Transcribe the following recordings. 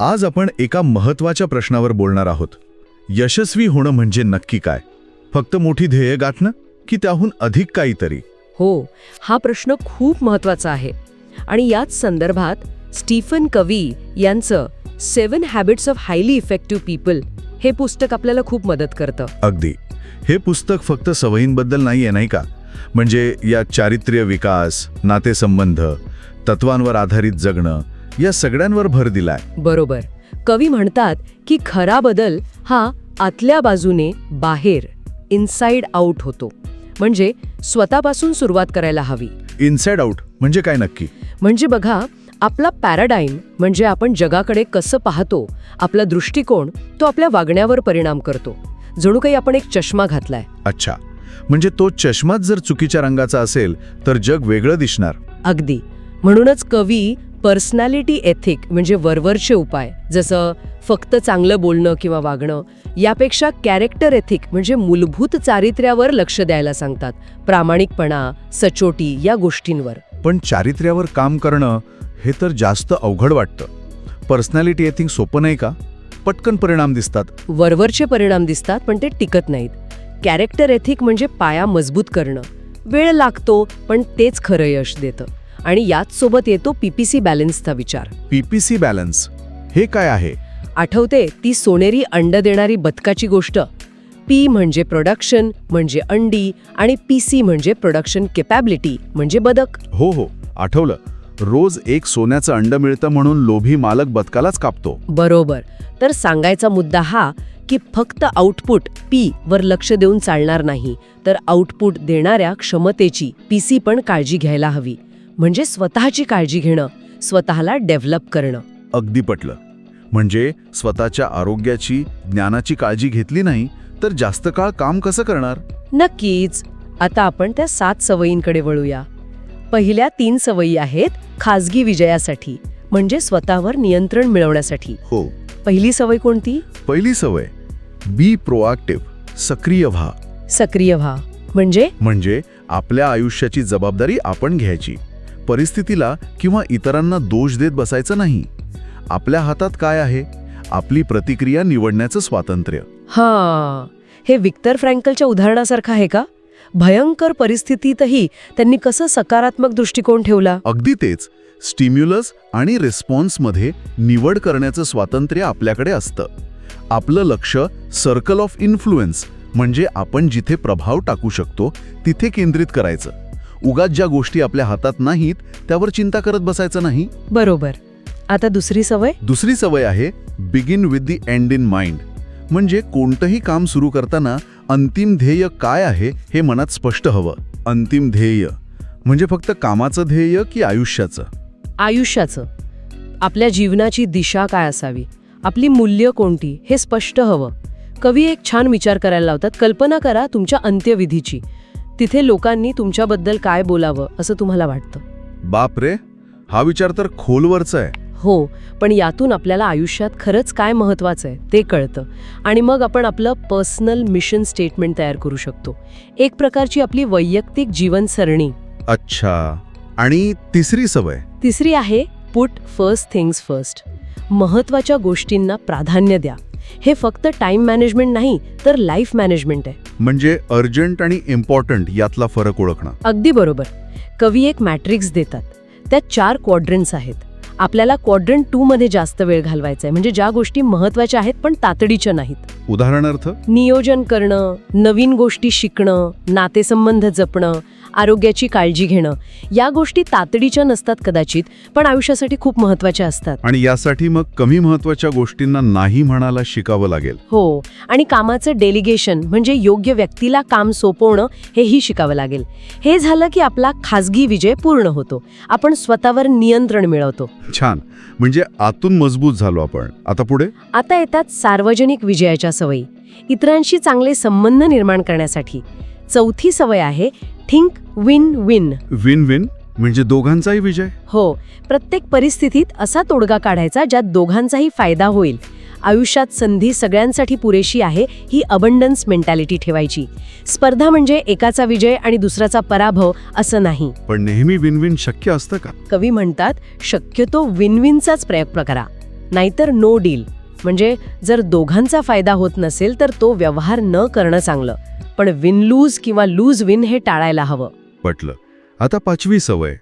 आज आपण एका महत्त्वाच्या प्रश्नावर बोलणार आहोत. यशस्वी होणं म्हणजे नक्की काय? फक्त मोठी ध्येय गाठणं की त्याहून अधिक काहीतरी? हो हा प्रश्न खूप महत्त्वाचा आहे. आणि याच संदर्भात स्टीफन कवी यांचं seven habits of highly effective people हे पुस्तक आपल्याला खूप मदत करतं. अगदी. हे पुस्तक फक्त सवयींबद्दल नाही आहे नाही का? म्हणजे या चारित्र्य विकास नातेसंबंध तत्वांवर आधारित जगणं या सगळ्यांवर भर दिलाय. बरोबर. कवी म्हणतात की खरा बदल हा आतल्या बाजूने बाहेर इनसाइड आउट होतो. म्हणजे स्वतःपासून सुरुवात करायला हवी. इनसाइड आउट म्हणजे काय नक्की? म्हणजे बघा आपला पॅराडाईम म्हणजे आपण जगाकडे कसं पाहतो आपला दृष्टिकोन तो आपल्या वागण्यावर परिणाम करतो. जणू काही आपण एक चष्मा घातलाय. अच्छा. म्हणजे तो चष्माच जर चुकीच्या रंगाचा असेल तर जग वेगळं दिसणार. अगदी. म्हणूनच कवी पर्सनॅलिटी एथिक म्हणजे वरवरचे उपाय जसं फक्त चांगलं बोलणं किंवा वागणं यापेक्षा कॅरेक्टर एथिक म्हणजे मूलभूत चारित्र्यावर लक्ष द्यायला सांगतात प्रामाणिकपणा सचोटी या गोष्टींवर. पण चारित्र्यावर काम करणं हे तर जास्त अवघड वाटतं. पर्सनॅलिटी एथिंग सोपं नाही का? पटकन परिणाम दिसतात. वरवरचे परिणाम दिसतात पण ते टिकत नाहीत. कॅरेक्टर एथिक म्हणजे पाया मजबूत करणं. वेळ लागतो पण तेच खरं यश देतं. आणि याच सोबत येतो पीपीसी बॅलन्सचा विचार. पीपीसी बॅलन्स हे काय आहे? आठवते ती सोनेरी अंड देणारी बदकाची गोष्ट. पी म्हणजे प्रोडक्शन म्हणजे अंडी आणि पीसी म्हणजे प्रोडक्शन केपॅबिलिटी म्हणजे बदक. हो हो आठवलं. रोज एक सोन्याचं अंड मिळतं म्हणून लोभी मालक बदकालाच कापतो. बरोबर. तर सांगायचा मुद्दा हा की फक्त आउटपुट पी वर लक्ष देऊन चालणार नाही तर आउटपुट देणाऱ्या क्षमतेची पीसी पण काळजी घ्यायला हवी. म्हणजे स्वतःची काळजी घेणं स्वतःला डेव्हलप करणं. अगदी पटलं. म्हणजे स्वतःच्या आरोग्याची ज्ञानाची काळजी घेतली नाही तर जास्त काळ काम कसं करणार? नक्कीच. आता आपण त्या सात सवयींकडे वळूया. पहिल्या तीन सवयी आहेत खाजगी विजयासाठी म्हणजे स्वतःवर नियंत्रण मिळवण्यासाठी. हो. पहिली सवय कोणती? पहिली सवय बी प्रोएक्टिव्ह सक्रिय व्हा. सक्रिय व्हा. म्हणजे? म्हणजे आपल्या आयुष्याची जबाबदारी आपण घ्यायची. परिस्थितीला किंवा इतरांना दोष देत बसायचं नाही. आपल्या हातात काय आहे? आपली प्रतिक्रिया निवडण्याचं स्वातंत्र्य. हा हे विक्टर फ्रँकलच्या उदाहरणासारखं आहे का? भयंकर परिस्थितीतही त्यांनी कसं सकारात्मक दृष्टिकोन ठेवला? अगदी तेच. स्टिम्युलस आणि रिस्पॉन्समध्ये निवड करण्याचं स्वातंत्र्य आपल्याकडे असतं. आपलं लक्ष सर्कल ऑफ इन्फ्लुएन्स म्हणजे आपण जिथे प्रभाव टाकू शकतो तिथे केंद्रित करायचं. उगाच ज्या गोष्टी आपल्या हातात नाहीत त्यावर चिंता करत बसायचं नाही? बरोबर. आता दुसरी सवय? दुसरी सवय आहे begin with the end in mind म्हणजे कोणतंही काम सुरू करताना अंतिम ध्येय काय आहे हे मनात स्पष्ट हवं. अंतिम ध्येय. म्हणजे फक्त कामाचं ध्येय की आयुष्याचं? आयुष्याचं. आपल्या जीवनाची दिशा काय असावी? आपली मूल्य कोणती? हे स्पष्ट हवं. कवी एक छान विचार करायला लावतात कल्पना करा तुमच्या अंत्यविधीची. तिथे लोकांनी तुमच्याबद्दल काय बोलावं असं तुम्हाला वाटतं? बाप रे हा विचार तर खोलवरचा आहे. हो पण यातून आपल्याला आयुष्यात खरंच काय महत्वाचं आहे ते कळतं. आणि मग आपण आपलं पर्सनल मिशन स्टेटमेंट तयार करू शकतो. एक प्रकारची आपली वैयक्तिक जीवनसरणी. अच्छा. आणि तिसरी सवय? तिसरी आहे पुट फर्स्ट थिंग्स फर्स्ट महत्त्वाच्या गोष्टींना प्राधान्य द्या. हे फक्त टाइम मॅनेजमेंट नाही तर लाईफ मॅनेजमेंट आहे. म्हणजे अर्जंट आणि इम्पॉर्टंट यातला फरक ओळखणं. अगदी बरोबर. कवी एक मॅट्रिक्स देतात. त्यात चार क्वाड्रंट्स आहेत. आपल्याला क्वाड्रंट टू मध्ये जास्त वेळ घालवायचा आहे म्हणजे ज्या गोष्टी महत्त्वाच्या आहेत पण तातडीच्या नाहीत. उदाहरणार्थ? नियोजन करणं नवीन गोष्टी शिकणं नातेसंबंध जपणं आरोग्याची काळजी घेणं. या गोष्टी तातडीच्या नसतात कदाचित पण आयुष्यासाठी खूप महत्त्वाच्या असतात. आणि यासाठी मग कमी महत्त्वाच्या गोष्टींना नाही म्हणायला शिकावं लागेल. हो आणि कामाचं डेलिगेशन म्हणजे योग्य व्यक्तीला काम सोपवणं हेही शिकावं लागेल. हे झालं की आपला खाजगी विजय पूर्ण होतो. आपण स्वतःवर नियंत्रण मिळवतो. छान. म्हणजे आतून मजबूत झालो आपण. आता पुढे? आता येतात सार्वजनिक विजयाच्या सवयी. इतरांशी चांगले संबंध निर्माण करण्यासाठी. चौथी सवय आहे think win win. Win win म्हणजे दोघांचाही विजय? हो प्रत्येक परिस्थितीत असा तोडगा काढायचा ज्यात दोघांचाही फायदा होईल. आयुष्यात संधी सगळ्यांसाठी पुरेशी आहे ही अबंडन्स मेंटॅलिटी ठेवायची. स्पर्धा म्हणजे एकाचा विजय आणि दुसऱ्याचा पराभव असं नाही. पण नेहमी विन विन शक्य असतं का? कवी म्हणतात शक्यतो विन विनचाच प्रयोग करा नाहीतर नो डील म्हणजे जर दोघांचा फायदा होत नसेल तर तो व्यवहार न करणं चांगलं. पण विन लूज किंवा लूज विन हे टाळायला हवं. पटलं. आता पाचवी सवय.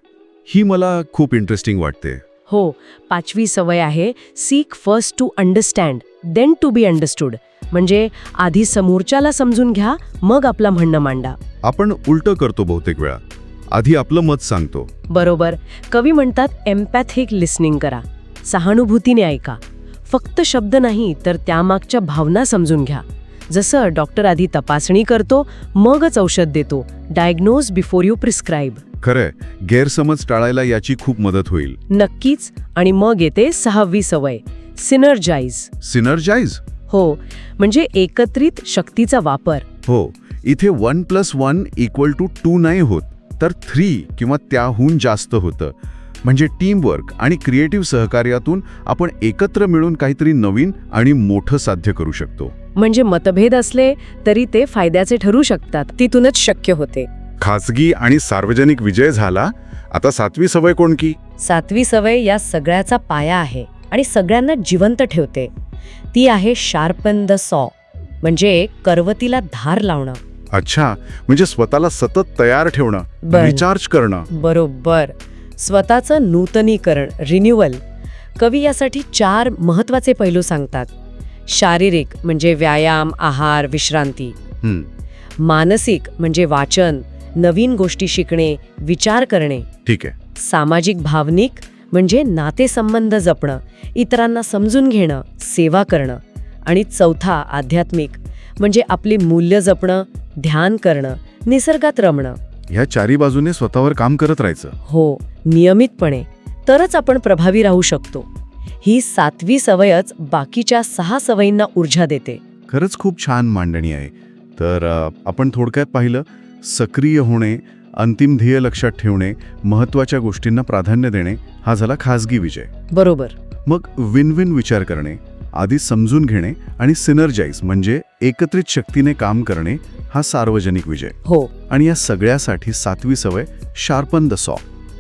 ही मला खूप इंटरेस्टिंग वाटते. हो पाचवी सवय आहे seek first to understand then to be understood म्हणजे आधी समोरच्याला समजून घ्या मग आपला म्हणणं मांडा. आपण उलटं करतो बहुतेक वेळा. आधी आपलं मत सांगतो. बरोबर. कवी म्हणतात एम्पॅथिक लिस्निंग करा. सहानुभूतीने ऐका. फक्त शब्द नाही तर त्यामागच्या भावना समजून घ्या. जसं डॉक्टर आधी तपासणी करतो मगच औषध देतो. डायग्नोज बिफोर यू प्रिस्क्राईब खरंय गैरसमज टाळायला याची खूप मदत होईल. नक्कीच आणि मग येते सहावी सवय सिनर्जाईज सिनर्जाईज हो म्हणजे एकत्रित शक्तीचा वापर. हो इथे one plus one equal to two नाही होत तर थ्री किंवा त्याहून जास्त होतं. म्हणजे टीमवर्क आणि क्रिएटिव्ह सहकार्यातून आपण एकत्र मिळून काहीतरी नवीन आणि मोठं साध्य करू शकतो. म्हणजे मतभेद असले तरी ते फायद्याचे ठरू शकतात तिथूनच शक्य होते. खासगी आणि सार्वजनिक विजय झाला आता सातवी सवय कोणकी सातवी सवय या सगळ्याचा पाया आहे आणि सगळ्यांना जिवंत ठेवते. ती आहे शार्पन द सॉ म्हणजे करवतीला धार लावणं. अच्छा म्हणजे स्वतःला सतत तयार ठेवणं. रिचार्ज करणं. बरोबर. स्वतःचं नूतनीकरण रिन्युअल कवी यासाठी चार महत्त्वाचे पैलू सांगतात. शारीरिक म्हणजे व्यायाम आहार विश्रांती. मानसिक म्हणजे वाचन नवीन गोष्टी शिकणे विचार करणे. ठीक आहे. सामाजिक भावनिक म्हणजे नातेसंबंध जपणं इतरांना समजून घेणं सेवा करणं. आणि चौथा आध्यात्मिक म्हणजे आपली मूल्य जपणं ध्यान करणं निसर्गात रमणं. ह्या चारी बाजूने स्वतःवर काम करत राहायचं. हो नियमितपणे. तरच आपण प्रभावी राहू शकतो. ही सातवी सवयच बाकीच्या सहा सवयींना ऊर्जा देते. खरंच खूप छान मांडणी आहे. तर अ, आपण थोडक्यात पाहिलं सक्रिय होणे अंतिम ध्येय लक्षात ठेवणे महत्त्वाच्या गोष्टींना प्राधान्य देणे हा झाला खासगी विजय. बरोबर. मग विन विन विचार करणे आधी समजून घेणे आणि सिनर्जाईज म्हणजे एकत्रित शक्तीने काम करणे हा सार्वजनिक विजय. हो. आणि या सगळ्यासाठी सातवी सवय शार्पन द सॉ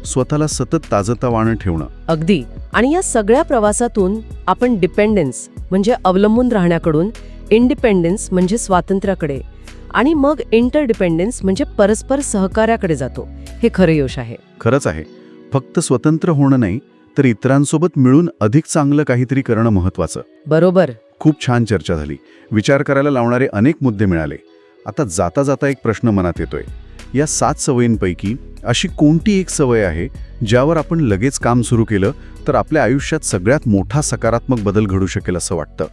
स्वतःला सतत ताजतवानं ठेवणं. अगदी. आणि या सगळ्या प्रवासातून आपण डिपेंडन्स म्हणजे अवलंबून राहण्याकडून इंडिपेंडन्स म्हणजे स्वातंत्र्याकडे. आणि मग इंटरडिपेंडन्स म्हणजे परस्पर सहकार्याकडे जातो. हे खरं यश आहे. खरंच आहे. फक्त स्वतंत्र होणं नाही तर इतरांसोबत मिळून अधिक चांगलं काहीतरी करणं महत्त्वाचं. बरोबर. खूप छान चर्चा झाली. विचार करायला लावणारे अनेक मुद्दे मिळाले. आता जाता जाता एक प्रश्न मनात येतोय. या सात सवयींपैकी अशी कोणती एक सवय आहे ज्यावर आपण लगेच काम सुरू केलं तर आपल्या आयुष्यात सगळ्यात मोठा सकारात्मक बदल घडू शकेल असं वाटतं?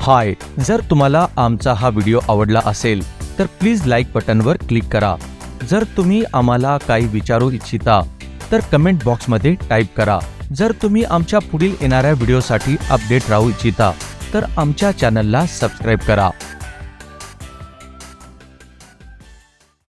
हाय जर तुम्हाला आमचा हा व्हिडिओ आवडला असेल तर प्लीज लाईक बटनवर क्लिक करा. जर तुम्ही आम्हाला काही विचारू इच्छिता तर कमेंट बॉक्समध्ये टाईप करा. जर तुम्ही आमच्या पुढील येणाऱ्या व्हिडिओसाठी अपडेट राहू इच्छिता तर आमच्या चॅनलला सबस्क्राईब करा.